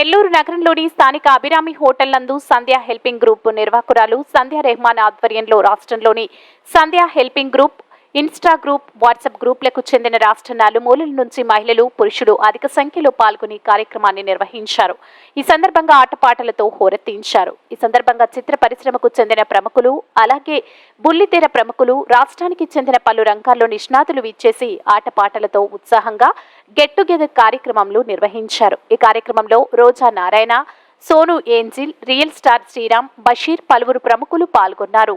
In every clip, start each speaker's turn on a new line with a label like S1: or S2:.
S1: నెల్లూరు నగరంలోని స్థానిక అభిరామి హోటల్ నందు సంధ్య హెల్పింగ్ గ్రూప్ నిర్వాహకురాలు సంధ్య రెహమాన్ ఆధ్వర్యంలో రాష్ట్రంలోని Sandhya helping group insta group WhatsApp గ్రూప్లకు చెందిన రాష్ట్ర నలుమూలల నుంచి మహిళలు పురుషులు అధిక సంఖ్యలో పాల్గొని కార్యక్రమాన్ని నిర్వహించారు. ఈ సందర్భంగా ఆటపాటలతో హోరెత్తించారు. ఈ సందర్భంగా చిత్ర పరిశ్రమకు చెందిన ప్రముఖులు అలాగే బుల్లితెర ప్రముఖులు రాష్ట్రానికి చెందిన పలు రంగాల్లో నిష్ణాతులు విచ్చేసి ఆటపాటలతో ఉత్సాహంగా గెట్ టుగెదర్ కార్యక్రమంలో నిర్వహించారు. ఈ కార్యక్రమంలో Roja Narayana Sonu Angel real star Sriram Basheer పలువురు ప్రముఖులు పాల్గొన్నారు.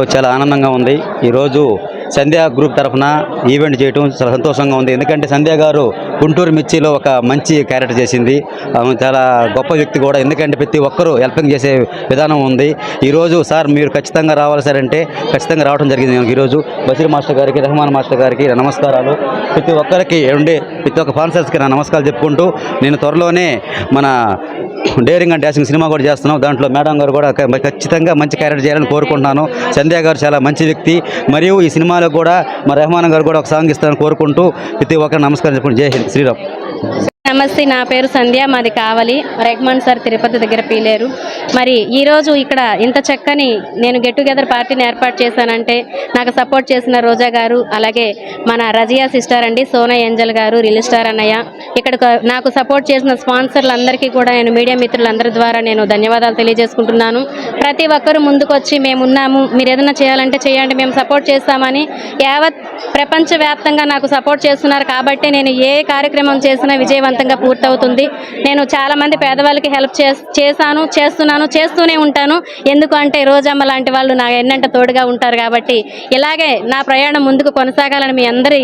S2: చాలా ఆనందంగా ఉంది. ఈరోజు సంధ్యా గ్రూప్ తరఫున ఈవెంట్ చేయటం చాలా సంతోషంగా ఉంది. ఎందుకంటే సంధ్యా గారు గుంటూరు మిర్చిలో ఒక మంచి క్యారెక్టర్ చేసింది. ఆమె చాలా గొప్ప వ్యక్తి కూడా. ఎందుకంటే ప్రతి ఒక్కరూ హెల్పింగ్ చేసే విధానం ఉంది. ఈరోజు సార్ మీరు ఖచ్చితంగా రావాలి సార్ అంటే ఖచ్చితంగా రావడం జరిగింది ఈరోజు. బషీర్ మాస్టర్ గారికి రెహమాన్ మాస్టర్ గారికి నమస్కారాలు. ప్రతి ఒక్కరికి ఉండే ప్రతి ఒక్క ఫాన్సర్స్కి నా నమస్కారాలు చెప్పుకుంటూ నేను త్వరలోనే మన డేరింగ్ అండ్ డాషింగ్ సినిమా కూడా చేస్తున్నాం. దాంట్లో మేడం గారు కూడా ఖచ్చితంగా మంచి క్యారెక్టర్ చేయాలని కోరుకుంటున్నాను. సంధ్య గారు చాలా మంచి వ్యక్తి. మరియు ఈ సినిమాలో కూడా మా రెహమాన్ గారు కూడా ఒక సాంగ్ ఇస్తారని కోరుకుంటూ ప్రతి ఒక్కరు నమస్కారం చెప్పుకుంటూ. జై హింద్. శ్రీరామ్
S3: నమస్తే నా పేరు సంధ్య మాది కావలి రెహమాన్ సార్ తిరుపతి దగ్గర పీలేరు. మరి ఈరోజు ఇక్కడ ఇంత చక్కని నేను గెట్ టుగెదర్ పార్టీని ఏర్పాటు చేశానంటే నాకు సపోర్ట్ చేసిన రోజా గారు అలాగే మన రజియా సిస్టర్ అండి సోనా ఏంజల్ గారు రిల్ స్టార్ అన్నయ్య. ఇక్కడ నాకు సపోర్ట్ చేసిన స్పాన్సర్లందరికీ కూడా నేను మీడియా మిత్రులందరి ద్వారా నేను ధన్యవాదాలు తెలియజేసుకుంటున్నాను. ప్రతి ఒక్కరూ ముందుకొచ్చి మేమున్నాము మీరు ఏదైనా చేయాలంటే చేయండి మేము సపోర్ట్ చేస్తామని యావత్ ప్రపంచవ్యాప్తంగా నాకు సపోర్ట్ చేస్తున్నారు. కాబట్టి నేను ఏ కార్యక్రమం చేసినా విజయవంతంగా పూర్తవుతుంది. నేను చాలామంది పేదవాళ్ళకి హెల్ప్ చేశాను చేస్తున్నాను చేస్తూనే ఉంటాను. ఎందుకంటే రోజమ్మ లాంటి వాళ్ళు నా ఎన్నంట తోడుగా ఉంటారు కాబట్టి. ఇలాగే నా ప్రయాణం ముందుకు కొనసాగాలని మీ అందరి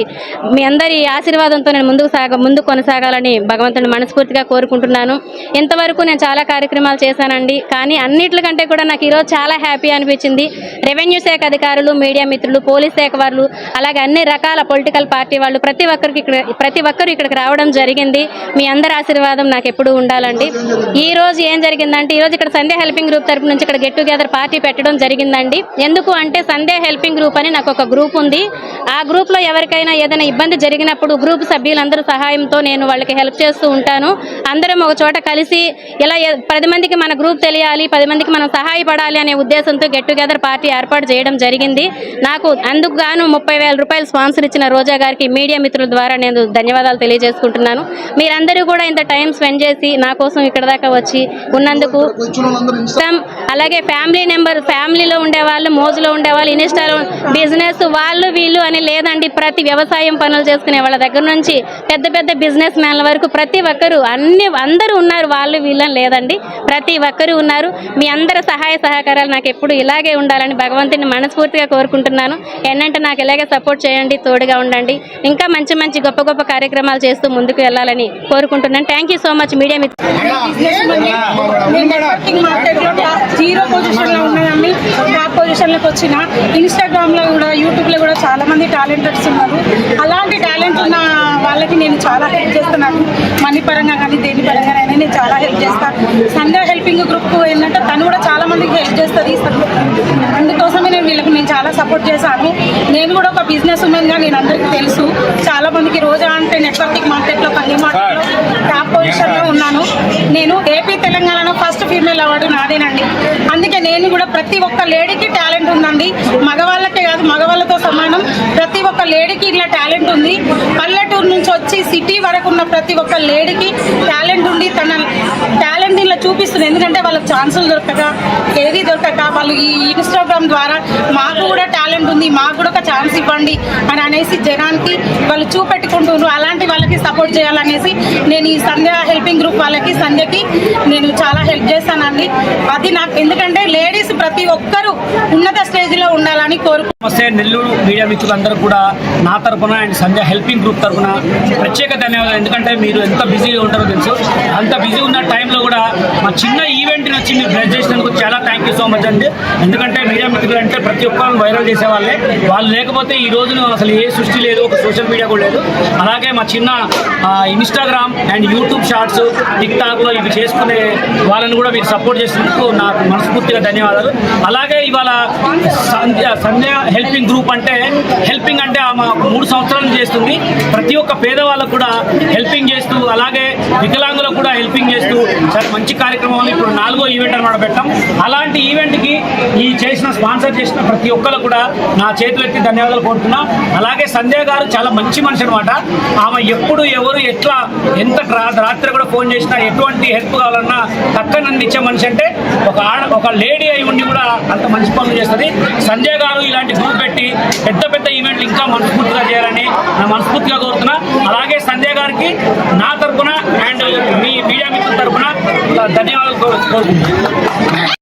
S3: మీ అందరి ఆశీర్వాదంతో నేను ముందుకు సాగ ముందుకు కొనసాగాలని భగవంతుని మనస్ఫూర్తిగా కోరుకుంటున్నాను. ఇంతవరకు నేను చాలా కార్యక్రమాలు చేశానండి. కానీ అన్నిటికంటే కూడా నాకు ఈరోజు చాలా హ్యాపీ అనిపించింది. రెవెన్యూ శాఖ అధికారులు మీడియా మిత్రులు పోలీస్ శాఖ వాళ్ళు అలాగే అన్ని రకాల పొలిటికల్ పార్టీ వాళ్ళు ప్రతి ఒక్కరికి ఇక్కడ ప్రతి ఒక్కరు ఇక్కడికి రావడం జరిగింది. మీ అందరి ఆశీర్వాదం నాకు ఎప్పుడూ ఉండాలండి. ఈ రోజు ఏం జరిగిందంటే ఈ రోజు ఇక్కడ సంధ్య హెల్పింగ్ గ్రూప్ తరపు నుంచి ఇక్కడ గెట్ టుగెదర్ పార్టీ పెట్టడం జరిగిందండి. ఎందుకు అంటే సంధ్య హెల్పింగ్ గ్రూప్ అని నాకు ఒక గ్రూప్ ఉంది. ఆ గ్రూప్లో ఎవరికైనా ఏదైనా ఇబ్బంది జరిగినప్పుడు గ్రూప్ సభ్యులందరూ సహాయంతో నేను వాళ్ళకి హెల్ప్ చేస్తూ ఉంటాను. అందరం ఒక చోట కలిసి ఇలా పది మందికి మన గ్రూప్ తెలియాలి పది మందికి మనం సహాయపడాలి అనే ఉద్దేశంతో గెట్ టుగెదర్ పార్టీ ఏర్పాటు చేయడం జరిగింది. నాకు అందుకు గాను ముప్పై రూపాయలు స్పాన్సర్ ఇచ్చిన రోజా గారికి మీడియా మిత్రుల ద్వారా నేను ధన్యవాదాలు తెలియజేసుకుంటున్నాను. మీ మీరందరూ కూడా ఇంత టైం స్పెండ్ చేసి నా కోసం ఇక్కడ దాకా వచ్చి ఉన్నందుకు అలాగే ఫ్యామిలీ నెంబర్ ఫ్యామిలీలో ఉండేవాళ్ళు మోజులో ఉండేవాళ్ళు ఇన్స్టాలో బిజినెస్ వాళ్ళు వీళ్ళు అని లేదండి. ప్రతి వ్యవసాయం పనులు చేసుకునే వాళ్ళ దగ్గర నుంచి పెద్ద పెద్ద బిజినెస్ మ్యాన్ల వరకు ప్రతి ఒక్కరు అన్ని అందరూ ఉన్నారు. వాళ్ళు వీళ్ళని లేదండి. ప్రతి ఒక్కరు ఉన్నారు. మీ అందరి సహాయ సహకారాలు నాకు ఎప్పుడు ఇలాగే ఉండాలని భగవంతుని మనస్ఫూర్తిగా కోరుకుంటున్నాను. ఏంటంటే నాకు ఇలాగే సపోర్ట్ చేయండి తోడుగా ఉండండి. ఇంకా మంచి మంచి గొప్ప గొప్ప కార్యక్రమాలు చేస్తూ ముందుకు వెళ్ళాలని కోరుకుంటున్నాను thank you so much media మిత్రులు
S4: నేను నెట్వర్కింగ్ మార్కెట్లో టాప్ జీరో పొజిషన్లో ఉన్నదాన్ని టాప్ పొజిషన్లోకి వచ్చిన ఇన్స్టాగ్రామ్లో కూడా యూట్యూబ్లో కూడా చాలా మంది టాలెంటెడ్స్ ఉన్నారు. అలాంటి టాలెంట్ ఉన్న వాళ్ళకి నేను చాలా హెల్ప్ చేస్తున్నాను మనీ పరంగా కానీ దేని పరంగా అయినా నేను చాలా హెల్ప్ చేస్తాను. సంధ్య హెల్పింగ్ గ్రూప్ ఏంటంటే తను కూడా చాలా మందికి హెల్ప్ చేస్తుంది అందుకోసమే నేను వీళ్ళకి నేను చాలా సపోర్ట్ చేశాను. నేను కూడా ఒక బిజినెస్ ఉమెన్గా నేను అందరికీ తెలుసు. చాలా మందికి రోజా అంటే నెట్వర్కింగ్ మార్కెట్లో పల్లి మార్కెట్లో టాప్ పొజిషన్లో నేను ఏపీ తెలంగాణలో ఫస్ట్ ఫీమేల్ అవార్డు నాదేనండి. అందుకే నేను కూడా ప్రతి ఒక్క లేడీకి టాలెంట్ ఉందండి. మగవాళ్ళకే కాదు మగవాళ్ళతో సమానం. ప్రతి ఒక్క లేడీకి ఇట్లా టాలెంట్ ఉంది. పల్లెటూరు నుంచి వచ్చి సిటీ వరకు ఉన్న ప్రతి ఒక్క లేడీకి టాలెంట్ ఉండి తన టాలెంట్ చూపిస్తుంది. ఎందుకంటే వాళ్ళకి ఛాన్సులు దొరకక ఏది దొరకక వాళ్ళు ఈ ఇన్స్టాగ్రామ్ ద్వారా మాకు కూడా టాలెంట్ ఉంది మాకు కూడా ఒక ఛాన్స్ ఇవ్వండి అని అనేసి జనానికి వాళ్ళు చూపెట్టుకుంటున్నారు. అలాంటి వాళ్ళకి సపోర్ట్ చేయాలనేసి నేను ఈ సంధ్య హెల్పింగ్ గ్రూప్ వాళ్ళకి సంధ్యకి నేను చాలా హెల్ప్ చేస్తానండి అది నాకు ఎందుకంటే లేడీ ప్రతి ఒక్కరూ ఉన్నత స్టేజ్లో ఉండాలని కోరుకు
S5: నమస్తే నెల్లూరు మీడియా మిత్రులందరూ కూడా నా తరపున అండ్ సంధ్య హెల్పింగ్ గ్రూప్ తరపున ప్రత్యేక ధన్యవాదాలు. ఎందుకంటే మీరు ఎంత బిజీగా ఉంటారో తెలుసు. అంత బిజీ ఉన్న టైంలో కూడా మా చిన్న ఈవెంట్ని వచ్చి మీరు బ్లెస్ చేసినందుకు చాలా థ్యాంక్ యూ సో మచ్ అండి. ఎందుకంటే మీడియా మిత్రులు అంటే ప్రతి ఒక్కరు వైరల్ చేసేవాళ్ళే. వాళ్ళు లేకపోతే ఈ రోజున అసలు ఏ సృష్టి లేదు ఒక సోషల్ మీడియా కూడా లేదు. అలాగే మా చిన్న ఇన్స్టాగ్రామ్ అండ్ యూట్యూబ్ షార్ట్స్ టిక్టాక్లో ఇవి చేసుకునే వాళ్ళని కూడా మీరు సపోర్ట్ చేసినందుకు నాకు మనస్ఫూర్తిగా ధన్యవాదాలు. అలాగే ఇవాళ సంధ్య సంధ్య హెల్పింగ్ గ్రూప్ అంటే హెల్పింగ్ అంటే ఆమె మూడు సంవత్సరాలు చేస్తుంది. ప్రతి ఒక్క పేదవాళ్ళకు కూడా హెల్పింగ్ చేస్తూ అలాగే వికలాంగులకు కూడా హెల్పింగ్ చేస్తూ చాలా మంచి కార్యక్రమాలు ఇప్పుడు నాలుగో ఈవెంట్ అనమాట పెట్టాం. అలాంటి ఈవెంట్కి ఈ చేసిన స్పాన్సర్ చేసిన ప్రతి ఒక్కరు కూడా నా చేతులు ఎత్తి ధన్యవాదాలు కోరుతున్నా. అలాగే సంధ్య గారు చాలా మంచి మనిషి అనమాట ఆమె ఎప్పుడు ఎవరు ఎట్లా ఎంత రాత్రి కూడా ఫోన్ చేసినా ఎటువంటి హెల్ప్ కావాలన్నా పక్కన ఇచ్చే మనిషి అంటే ఒక ఆడ ఒక లేడీ అయి ఉండి కూడా అంత మంచి పనులు చేస్తుంది. సంజయ్ గారు ఇలాంటి గ్రూప్ పెట్టి పెద్ద పెద్ద ఈవెంట్లు ఇంకా మనస్ఫూర్తిగా చేయాలని నా మనస్ఫూర్తిగా కోరుతున్నా. అలాగే సంజయ్ గారికి నా తరపున అండ్ 到底名